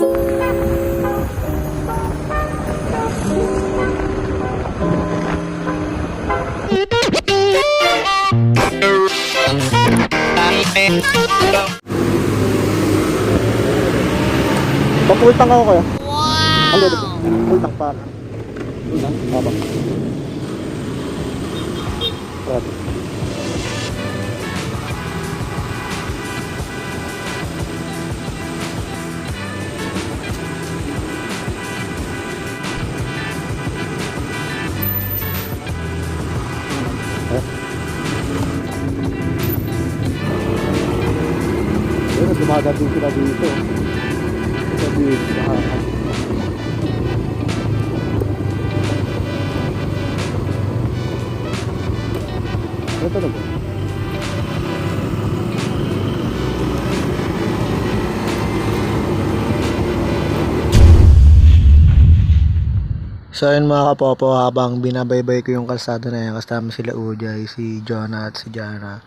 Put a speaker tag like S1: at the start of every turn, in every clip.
S1: Papultang ako kaya? Wow! Ano dito? Pultang pa. Pultang? Tama. Grabe. Dumadating sila dito. Sa dito, sa hakan. Ito na ba? So ayun mga kapopo, habang binabaybay ko yung kalsada na yan, kasama sila Ujay, si Jonah at si Jana.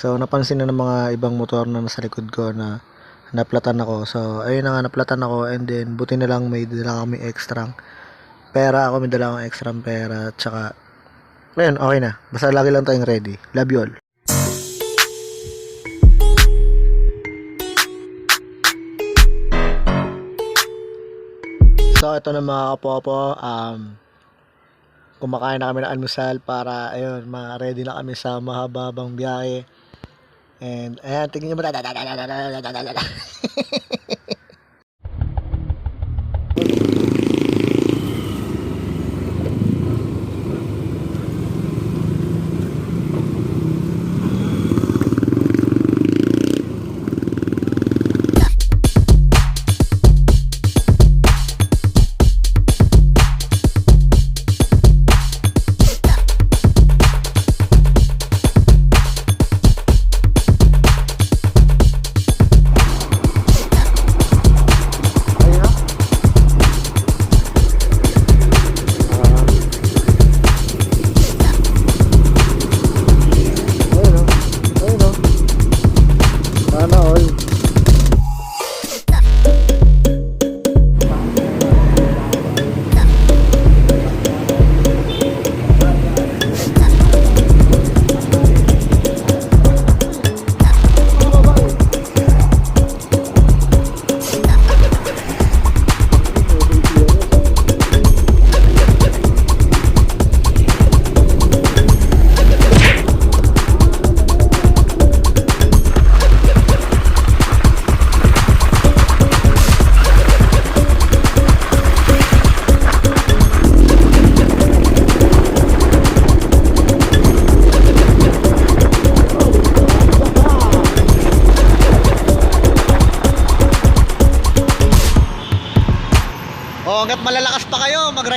S1: So napansin na ng mga ibang motor na nasa likod ko na naplatan ako. So ayun na nga naplatan ako and then buti na lang may dala kami extra pera. Ako may dala akong extra pera at saka ayun okay na. Basta lagi lang tayong ready. Love you all. So ito na mga kapopo, um, kumakain na kami ng almusal para ayun, ma-ready na kami sa mahababang biyahe. And ayan, tingnan nyo mo.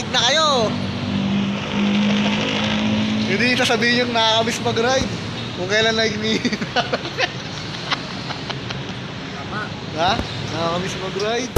S1: mag-ride na kayo. Hindi sasabihin yung nakakamiss mag-ride. Kung kailan na hinihina. ha? Nakakamiss mag-ride.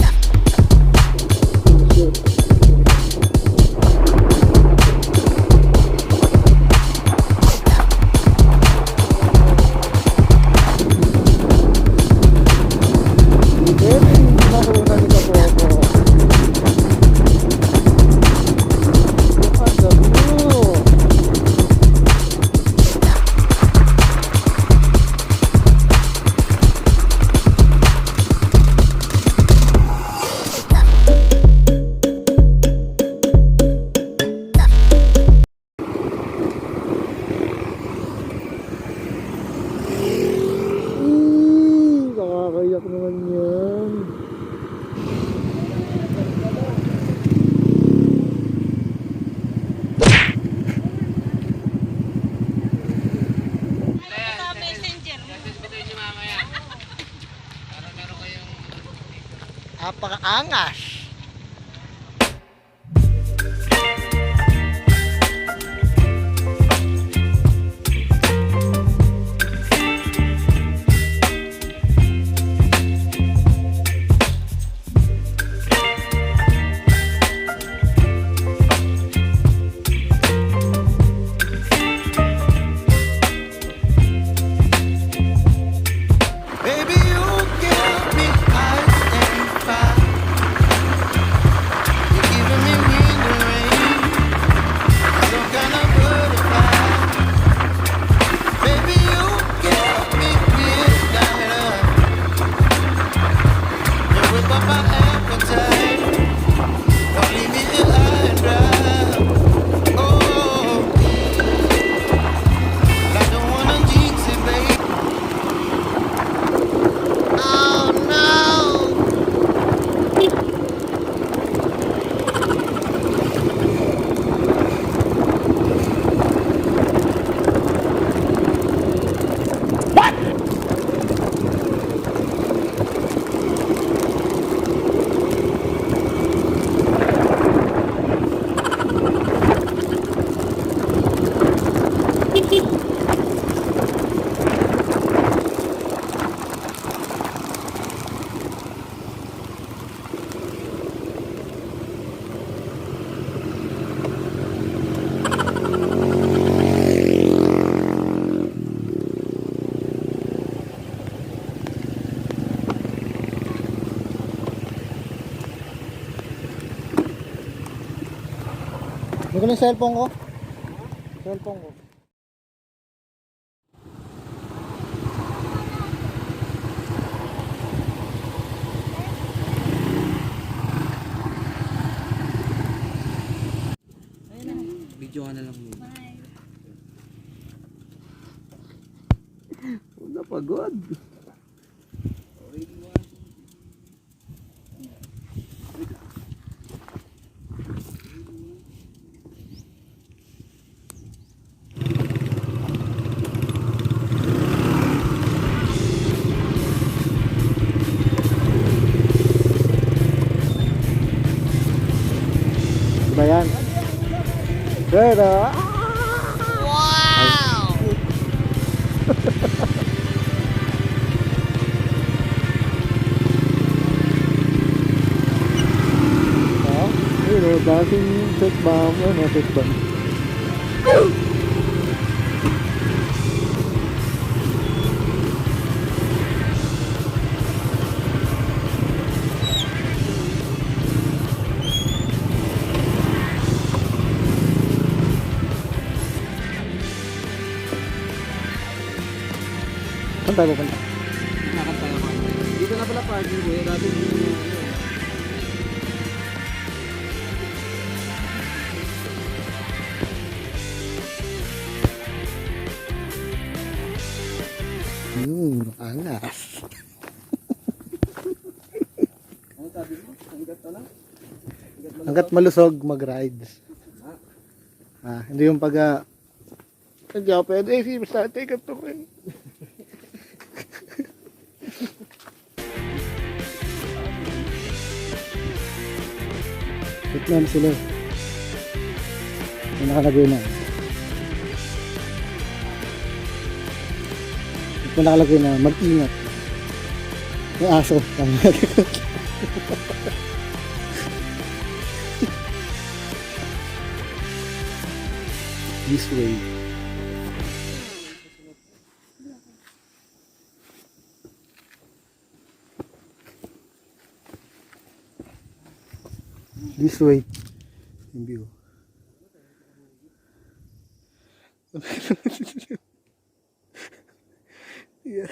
S1: Apakaangas.
S2: papapá.
S1: Hindi ko ng cellphone ko. Cellphone ko.
S2: Video ka na lang muna. Wala pagod.
S1: mày ăn Ghê đó Wow. Đó, cái đồ cá kinh thức bao mới là thực bệnh. Tayo pupunta?
S2: Nakanta tayo. Dito na pala parking ko eh. Dati dito na ano eh.
S1: Yun, alas.
S2: Ano sabi mo? Hanggat lang?
S1: Hanggat malusog, mag-rides. Ah, hindi yung pag ah, hindi ako pwede, eh, si basta take up to eh. Lang sila. May nakalagay na. Ito nakalagay na, mag-ingat. May aso. This way. This way. Yung view. yeah.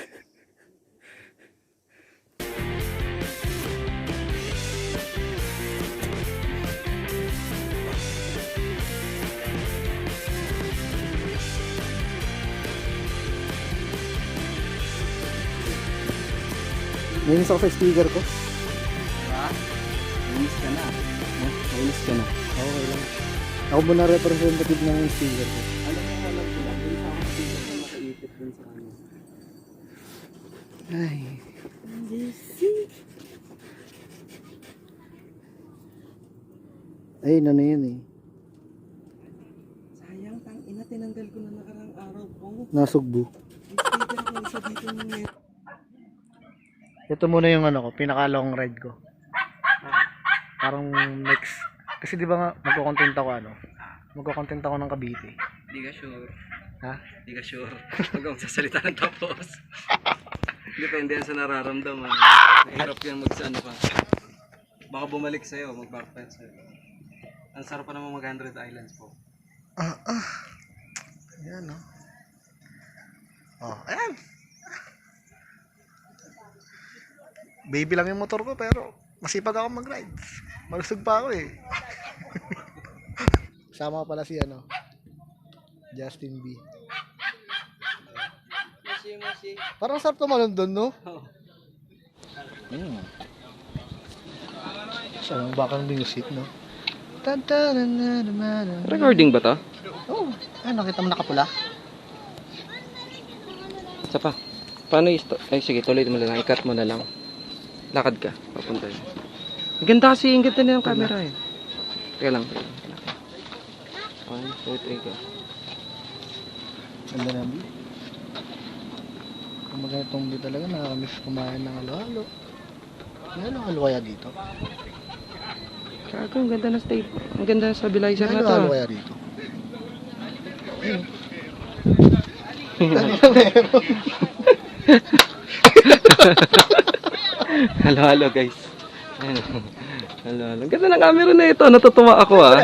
S1: Nainis ako sa speaker ko.
S2: Diba? Nainis ka na. Oh, Nainis ka na.
S1: Okay lang. Ako muna representative ng speaker ko.
S2: Alam mo alam ko lang. Dun sa ako dito na nakaipit dun sa ano.
S1: Ay. Ay, ano yun eh.
S2: Sayang, tang ina. Tinanggal ko na nakarang araw ko.
S1: Nasugbo. Ito muna yung ano ko, pinaka long ride ko. Parang next. Kasi di ba nga, magko-content ako ano? Magko-content ako ng Cavite.
S2: Hindi ka sure.
S1: Ha?
S2: Hindi ka sure. Huwag kang sasalita ng tapos. Depende yan sa nararamdaman. Mahirap yan magsano ka. Baka bumalik sa'yo, mag-backpack sa'yo. Ang sarap pa naman mag-100 islands po.
S1: Ah, ah. Ayan, no? Oh, ayan. Baby lang yung motor ko, pero masipag ako mag-ride. Malusog pa ako eh. Sama pala si ano, Justin B.
S2: Mashi, mashi.
S1: Parang sarap tumalon doon, no? Mm. Siya ang bakang music, no?
S2: Recording ba to?
S1: Oh, ay nakita mo nakapula?
S2: Isa pa. Paano i Ay, sige, tuloy mo na lang. I-cut mo na lang. Lakad ka. Papunta yun. Ang ganda kasi. Ang ganda na yung camera eh. Teka lang. Teka lang. Two, three, go.
S1: Ganda na, B. Kung itong B talaga, nakakamiss kumain ng halo-halo. May halo-halo kaya dito?
S2: Kago, ang ganda na state. Ang ganda na stabilizer
S1: May
S2: na to.
S1: halo-halo
S2: ah.
S1: kaya dito? Ayun.
S2: Halo, halo guys. Ayan. Halo, halo. Ang ganda ng camera na ito. Natutuwa ako ah.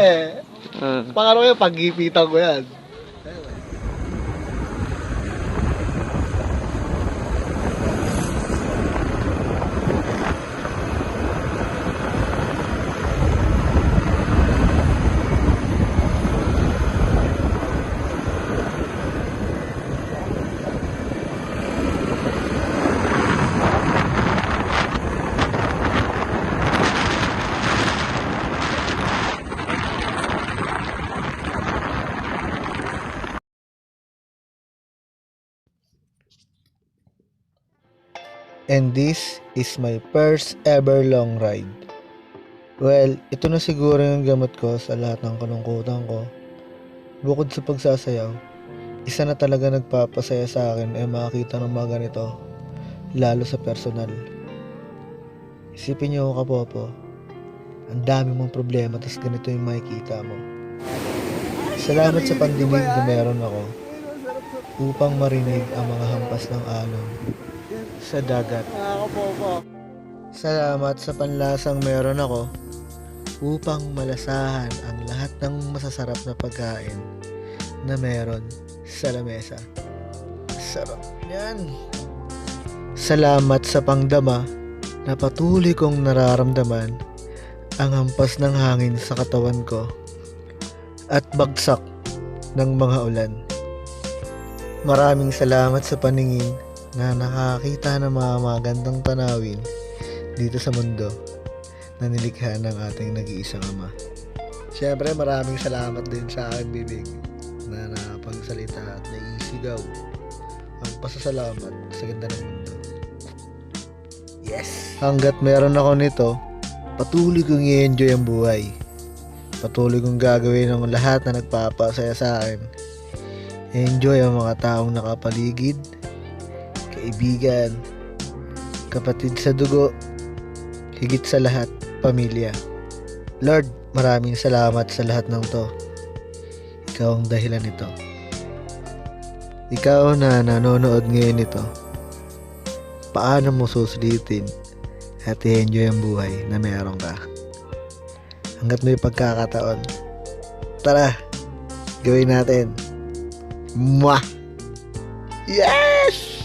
S2: Ah.
S1: Pangano ko yun, pag-ipitan ko yan. And this is my first ever long ride. Well, ito na siguro yung gamot ko sa lahat ng kalungkutan ko. Bukod sa pagsasayaw, isa na talaga nagpapasaya sa akin ay makakita ng mga ganito, lalo sa personal. Isipin niyo kapopo, ang dami mong problema tas ganito yung makikita mo. Salamat sa pandinig na meron ako upang marinig ang mga hampas ng alon sa dagat. Salamat sa panlasang meron ako upang malasahan ang lahat ng masasarap na pagkain na meron sa lamesa. Sarap yan. Salamat sa pangdama na patuloy kong nararamdaman ang hampas ng hangin sa katawan ko at bagsak ng mga ulan. Maraming salamat sa paningin na nakakita ng mga magandang tanawin dito sa mundo na nilikha ng ating nag-iisang ama. Siyempre maraming salamat din sa aking bibig na nakapagsalita at naisigaw ang pasasalamat sa ganda ng mundo. Yes! Hanggat meron ako nito, patuloy kong i-enjoy ang buhay. Patuloy kong gagawin ang lahat na nagpapasaya sa akin. Enjoy ang mga taong nakapaligid, kaibigan, kapatid sa dugo, higit sa lahat, pamilya. Lord, maraming salamat sa lahat ng to. Ikaw ang dahilan nito. Ikaw na nanonood ngayon nito, paano mo susulitin at i-enjoy ang buhay na meron ka? Hanggat may pagkakataon. Tara, gawin natin. Mwah! Yes!